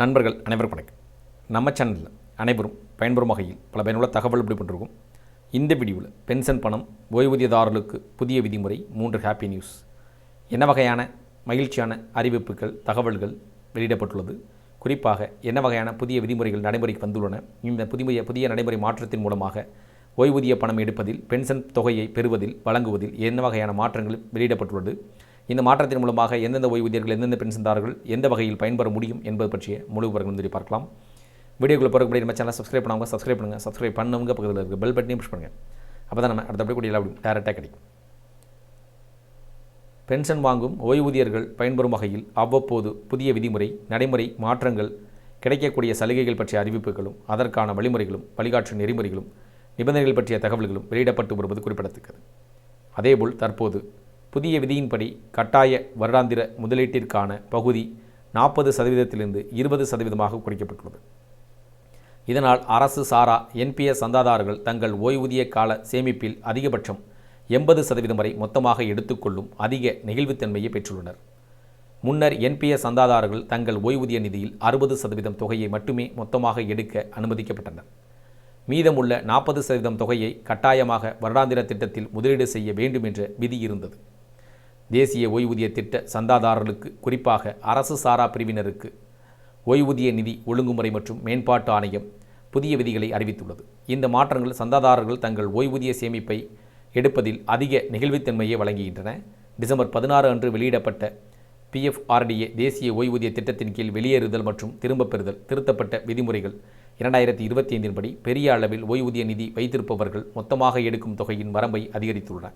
நண்பர்கள் அனைவரும் வணக்கம். நம்ம சேனலில் அனைவரும் பயன்பெறும் வகையில் பல பயனுள்ள தகவல் இப்படி பண்ணிருக்கோம் இந்த வீடியோவில் பென்ஷன் பணம் ஓய்வூதியதாரர்களுக்கு புதிய விதிமுறை மூன்று ஹாப்பி நியூஸ் என்ன வகையான மகிழ்ச்சியான அறிவிப்புகள் தகவல்கள் வெளியிடப்பட்டுள்ளது? குறிப்பாக என்ன வகையான புதிய விதிமுறைகள் நடைமுறைக்கு வந்துள்ளன? இந்த புதிய புதிய நடைமுறை மாற்றத்தின் மூலமாக ஓய்வூதிய பணம் எடுப்பதில் பென்ஷன் தொகையை பெறுவதில் வழங்குவதில் என்ன வகையான மாற்றங்கள் வெளியிடப்பட்டுள்ளது? இந்த மாற்றத்தின் மூலமாக எந்தெந்த ஓய்வூதியர்கள் எந்தெந்த பென்ஷன்தாரர்கள் எந்த வகையில் பயன்பெற முடியும் என்பது பற்றிய முழு விவரங்கள் வந்து பார்க்கலாம். வீடியோக்குள்ளே பிறகு நம்ம சேனல் சப்ஸ்கிரைப் பண்ணுவாங்க சப்ஸ்கிரைப் பண்ணுங்கள் சப்ஸ்கிரைப் பண்ணவங்க பக்கத்தில் இருக்க பெல் பட்டனையும் புஷ் பண்ணுங்கள் அப்போ தான் நம்ம அடுத்தபடி கூட டேரெக்டாக கிடைக்கும். பென்ஷன் வாங்கும் ஓய்வூதியர்கள் பயன்பெறும் வகையில் அவ்வப்போது புதிய விதிமுறை நடைமுறை மாற்றங்கள் கிடைக்கக்கூடிய சலுகைகள் பற்றிய அறிவிப்புகளும் அதற்கான வழிமுறைகளும் வழிகாட்டு நெறிமுறைகளும் நிபந்தனைகள் பற்றிய தகவல்களும் வெளியிடப்பட்டு வருவது குறிப்பிடத்தக்கது. அதேபோல் தற்போது புதிய விதியின்படி கட்டாய வருடாந்திர முதலீட்டிற்கான பகுதி நாற்பது சதவீதத்திலிருந்து இருபது சதவீதமாக குறைக்கப்பட்டுள்ளது. இதனால் அரசு சாரா என்பிஎஸ் சந்தாதாரர்கள் தங்கள் ஓய்வூதிய கால சேமிப்பில் அதிகபட்சம் எண்பது சதவீதம் வரை மொத்தமாக எடுத்துக்கொள்ளும் அதிக நெகிழ்வுத்தன்மையை பெற்றுள்ளனர். முன்னர் என்பிஎஸ் சந்தாதாரர்கள் தங்கள் ஓய்வூதிய நிதியில் அறுபது சதவீதம் தொகையை மட்டுமே மொத்தமாக எடுக்க அனுமதிக்கப்பட்டனர். மீதமுள்ள நாற்பது சதவீதம் தொகையை கட்டாயமாக வருடாந்திர திட்டத்தில் முதலீடு செய்ய வேண்டும் என்ற விதி இருந்தது. தேசிய ஓய்வூதிய திட்ட சந்தாதாரர்களுக்கு குறிப்பாக அரசு சாரா பிரிவினருக்கு ஓய்வூதிய நிதி ஒழுங்குமுறை மற்றும் மேம்பாட்டு ஆணையம் புதிய விதிகளை அறிவித்துள்ளது. இந்த மாற்றங்கள் சந்தாதாரர்கள் தங்கள் ஓய்வூதிய சேமிப்பை எடுப்பதில் அதிக நெகிழ்வுத்தன்மையை வழங்குகின்றன. டிசம்பர் பதினாறு அன்று வெளியிடப்பட்ட பிஎஃப்ஆர்டிஏ தேசிய ஓய்வூதிய திட்டத்தின் கீழ் வெளியேறுதல் மற்றும் திரும்பப் பெறுதல் திருத்தப்பட்ட விதிமுறைகள் இரண்டாயிரத்தி இருபத்தி ஐந்தின் படி பெரிய அளவில் ஓய்வூதிய நிதி வைத்திருப்பவர்கள் மொத்தமாக எடுக்கும் தொகையின் வரம்பை அதிகரித்துள்ளன.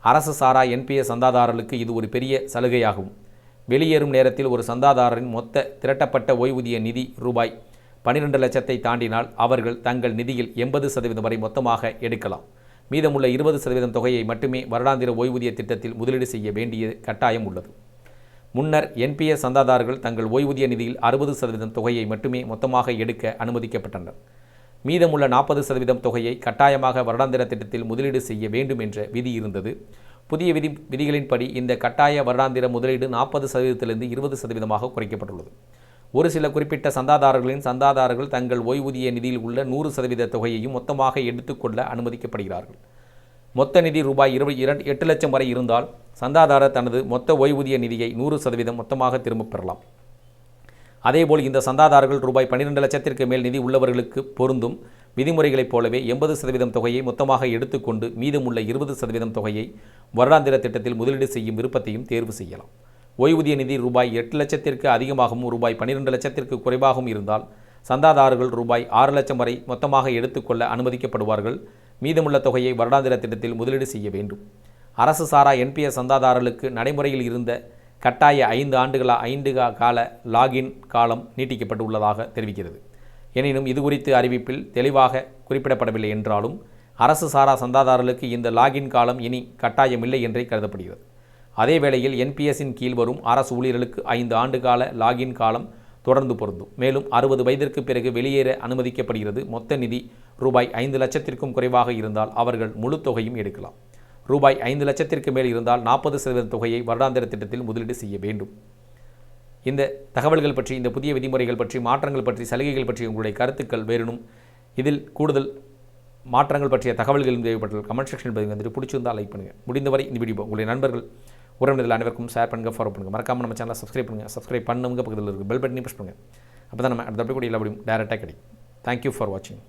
அரசு சாரா என்பிஎஸ் சந்தாதாரர்களுக்கு இது ஒரு பெரிய சலுகையாகும். வெளியேறும் நேரத்தில் ஒரு சந்தாதாரரின் மொத்த திரட்டப்பட்ட ஓய்வூதிய நிதி ரூபாய் பன்னிரெண்டு லட்சத்தை தாண்டினால் அவர்கள் தங்கள் நிதியில் எண்பது சதவீதம் வரை மொத்தமாக எடுக்கலாம். மீதமுள்ள இருபது சதவீதம் தொகையை மட்டுமே வருடாந்திர ஓய்வூதிய திட்டத்தில் முதலீடு செய்ய வேண்டிய கட்டாயம் உள்ளது. முன்னர் என்பிஎஸ் சந்தாதாரர்கள் தங்கள் ஓய்வூதிய நிதியில் அறுபது சதவீதம் தொகையை மட்டுமே மொத்தமாக எடுக்க அனுமதிக்கப்பட்டனர். மீதமுள்ள நாற்பது சதவீதம் தொகையை கட்டாயமாக வருடாந்திர திட்டத்தில் முதலீடு செய்ய வேண்டும் என்ற விதி இருந்தது. புதிய விதி விதிகளின்படி இந்த கட்டாய வருடாந்திர முதலீடு நாற்பது சதவீதத்திலிருந்து இருபது சதவீதமாக குறைக்கப்பட்டுள்ளது. ஒரு சில குறிப்பிட்ட சந்தாதாரர்களின் சந்தாதாரர்கள் தங்கள் ஓய்வூதிய நிதியில் உள்ள நூறு சதவீத தொகையையும் மொத்தமாக எடுத்துக்கொள்ள அனுமதிக்கப்படுகிறார்கள். மொத்த நிதி ரூபாய் இருபது இரண்டு எட்டு லட்சம் வரை இருந்தால் சந்தாதாரர் தனது மொத்த ஓய்வூதிய நிதியை நூறு சதவீதம் மொத்தமாக திரும்பப் பெறலாம். அதேபோல் இந்த சந்தாதாரர்கள் ரூபாய் பன்னிரெண்டு லட்சத்திற்கு மேல் நிதி உள்ளவர்களுக்கு பொருந்தும். விதிமுறைகளைப் போலவே எண்பது சதவீதம் தொகையை மொத்தமாக எடுத்துக்கொண்டு மீதமுள்ள இருபது சதவீதம் தொகையை வருடாந்திர திட்டத்தில் முதலீடு செய்யும் விருப்பத்தையும் தேர்வு செய்யலாம். ஓய்வூதிய நிதி ரூபாய் எட்டு லட்சத்திற்கு அதிகமாகவும் ரூபாய் பன்னிரெண்டு லட்சத்திற்கு குறைவாகவும் இருந்தால் சந்தாதாரர்கள் ரூபாய் ஆறு லட்சம் வரை மொத்தமாக எடுத்துக்கொள்ள அனுமதிக்கப்படுவார்கள். மீதமுள்ள தொகையை வருடாந்திர திட்டத்தில் முதலீடு செய்ய வேண்டும். அரசு சாரா என்பிஎஸ் சந்தாதாரர்களுக்கு நடைமுறையில் இருந்த கட்டாய ஐந்து ஆண்டுகளா ஐந்து கால லாகின் காலம் நீட்டிக்கப்பட்டு உள்ளதாக தெரிவிக்கிறது. எனினும் இதுகுறித்து அறிவிப்பில் தெளிவாக குறிப்பிடப்படவில்லை என்றாலும் அரசு சாரா சந்தாதாரர்களுக்கு இந்த லாகின் காலம் இனி கட்டாயமில்லை என்றே கருதப்படுகிறது. அதே வேளையில் என்பிஎஸ்ஸின் கீழ் வரும் அரசு ஊழியர்களுக்கு ஐந்து ஆண்டு கால லாகின் காலம் தொடர்ந்து பொருந்தும். மேலும் அறுபது வயதிற்கு பிறகு வெளியேற அனுமதிக்கப்படுகிறது. மொத்த நிதி ரூபாய் ஐந்து லட்சத்திற்கும் குறைவாக இருந்தால் அவர்கள் முழு தொகையும் எடுக்கலாம். ரூபாய் ஐந்து லட்சத்திற்கு மேல் இருந்தால் நாற்பது சதவீத தொகையை வருடாந்திர திட்டத்தில் முதலீடு செய்ய வேண்டும். இந்த தகவல்கள் பற்றி இந்த புதிய விதிமுறைகள் பற்றி மாற்றங்கள் பற்றி சலுகைகள் பற்றி உங்களுடைய கருத்துக்கள் வேறணும் இதில் கூடுதல் மாற்றங்கள் பற்றிய தகவல்கள் தேவைப்பட்டால் கமெண்ட் செக்ஷன் பதிவு வந்துட்டு பிடிச்சிருந்தால் லைக் பண்ணுங்கள் முடிந்தவரை இந்த வீடியோ உங்களுடைய நண்பர்கள் உறவினர்கள் அனைவருக்கும் ஷேர் பண்ணுங்கள் ஃபாலோ பண்ணுங்கள் மறக்காமல் நம்ம சேனலை சப்ஸ்கிரைப் பண்ணுங்கள் சப்ஸ்கிரைப் பண்ணுங்க பக்கத்தில் இருக்குது பெல் பட்டனையும் ப்ரெஸ் பண்ணுங்கள் அப்போ தான் நம்ம அடுத்த கூட எல்லா டேரெக்டாக கிடைக்கும். தேங்க்யூ ஃபார் வாட்சிங்